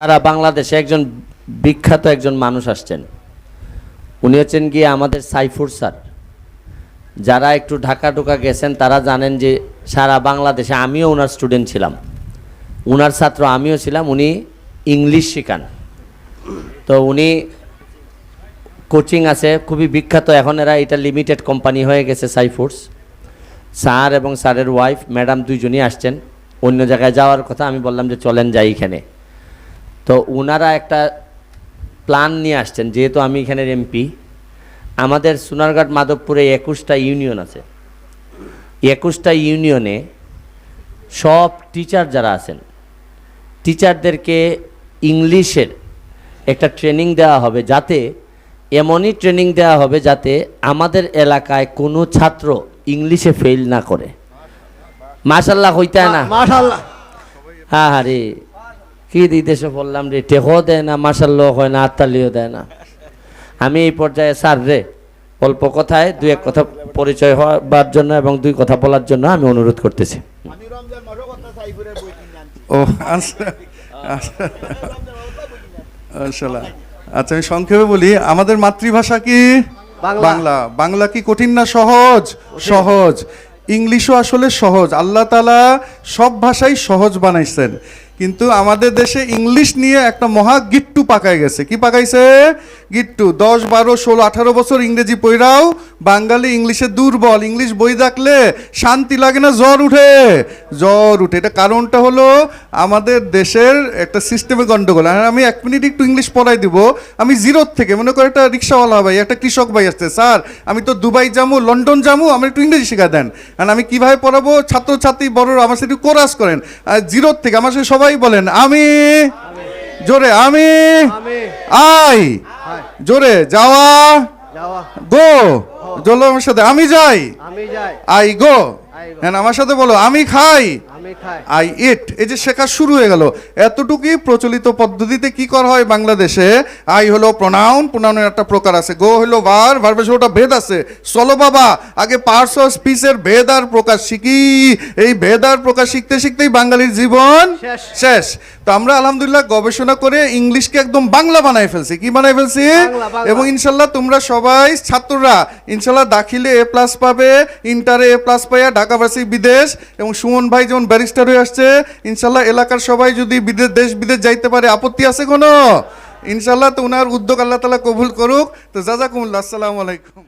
সারা বাংলাদেশে একজন বিখ্যাত একজন মানুষ আসছেন। উনি হচ্ছেন গিয়ে আমাদের সাইফুর স্যার। যারা একটু ঢাকা ঢোকা গেছেন, তারা জানেন যে সারা বাংলাদেশে আমিও ওনার স্টুডেন্ট ছিলাম। ওনার ছাত্র আমিও ছিলাম, উনি ইংলিশ শেখান। তো উনি কোচিং আছে, খুবই বিখ্যাত। এখন এরা এটা লিমিটেড কোম্পানি হয়ে গেছে সাইফুডস স্যার এবং স্যারের ওয়াইফ, ম্যাডাম দুইজনই আসছেন। অন্য জায়গায় যাওয়ার কথা আমি বললাম যে চলেন যাই এখানে। তো ওনারা একটা প্ল্যান নিয়ে আসছেন যেহেতু আমি এখানের এমপি আমাদের সোনারঘাট মাধবপুরে একুশটা ইউনিয়ন আছে। একুশটা ইউনিয়নে সব টিচার যারা আছেন টিচারদেরকে ইংলিশের একটা ট্রেনিং দেওয়া হবে যাতে এমনই ট্রেনিং দেওয়া হবে যাতে আমাদের এলাকায় কোনো ছাত্র ইংলিশে ফেল না করে। মাশাল্লাহ হইতা না? মাশাআল্লাহ হ্যাঁ হ্যাঁ রে। কি দিদেশে বললাম রে টেকও দেয় না মাসাল্লাহ হয় না আত্মালিও দেয় না। আমি এই পর্যায়ে স্যার রে অল্প কথায় দুই এক কথা পরিচয় হওয়ার জন্য এবং দুই কথা বলার জন্য আমি অনুরোধ করতেছি। ও আচ্ছা আমি সংক্ষেপে বলি আমাদের মাতৃভাষা কি? বাংলা। বাংলা। বাংলা কি কঠিন না সহজ? সহজ। ইংলিশও আসলে সহজ। আল্লাহ তালা সব ভাষাই সহজ বানাইছেন। কিন্তু আমাদের দেশে ইংলিশ নিয়ে একটা মহা গিট্টু পাকায় গেছে। কি পাকাইছে? গিট্টু। দশ, বারো, ষোলো, আঠারো বছর ইংরেজি পড়াও বাঙালি ইংলিশে দুর্বল। ইংলিশ বই দেখলে শান্তি লাগে না, জ্বর উঠে। জ্বর উঠে। এটা কারণটা হলো আমাদের দেশের একটা সিস্টেমে গন্ডগোল। আর আমি এক মিনিট একটু ইংলিশ পড়াই দিব। আমি জিরোর থেকে, মনে করে একটা রিক্সাওয়ালা ভাই, একটা কৃষক ভাই আসছে স্যার, আমি তো দুবাই যাব লন্ডন যাব আমার একটু ইংরেজি শেখা দেন। আর আমি কীভাবে পড়াবো? ছাত্রছাত্রী বড় আমার সাথে একটু কোরাস করেন। জিরোর থেকে, আমার সাথে সবাই বলেন আমি। জোরে আমি। আই। জোরে যাওয়া। যাওয়া। গো। জলো আমার সাথে আমি যাই। I go. হ্যাঁ আমার সাথে বলো আমি খাই। আই ইট এই যে শেখা শুরু হয়ে গেল। এতটুকুই প্রচলিত পদ্ধতিতে কি করা হয় বাংলাদেশে? আই হলো প্রোনাউন প্রোনাউনের একটা প্রকার আছে। গো হলো ভার ভার্বের ওটা ভেদ আছে। চলো বাবা আগে পার্টস অফ স্পিচের ভেদ আর প্রকাশ শিখি। এই ভেদ আর প্রকাশ শিখতে শিখতেই বাঙালির জীবন শেষ। তো আমরা আলহামদুলিল্লাহ গবেষণা করে ইংলিশকে একদম বাংলা বানাই ফেলছি। কি বানাই ফেলছি। এবং ইনশাল্লাহ তোমরা সবাই ছাত্ররা ইনশাল্লাহ দাখিলে এ প্লাস পাবে ইন্টারে এ প্লাস পাইয়া ঢাকা ভার্সিটি বিদেশ। এবং সুমন ভাই যেমন ব্যারিস্টার হয়ে আসছে। ইনশাল্লাহ এলাকার সবাই যদি বিদেশ দেশ বিদেশ যাইতে পারে, আপত্তি আছে কোনো? ইনশাল্লাহ তো উনার উদ্যোগ আল্লাহ তালা কবুল করুক। তো জাজাকুমুল্লা আসসালামু আলাইকুম।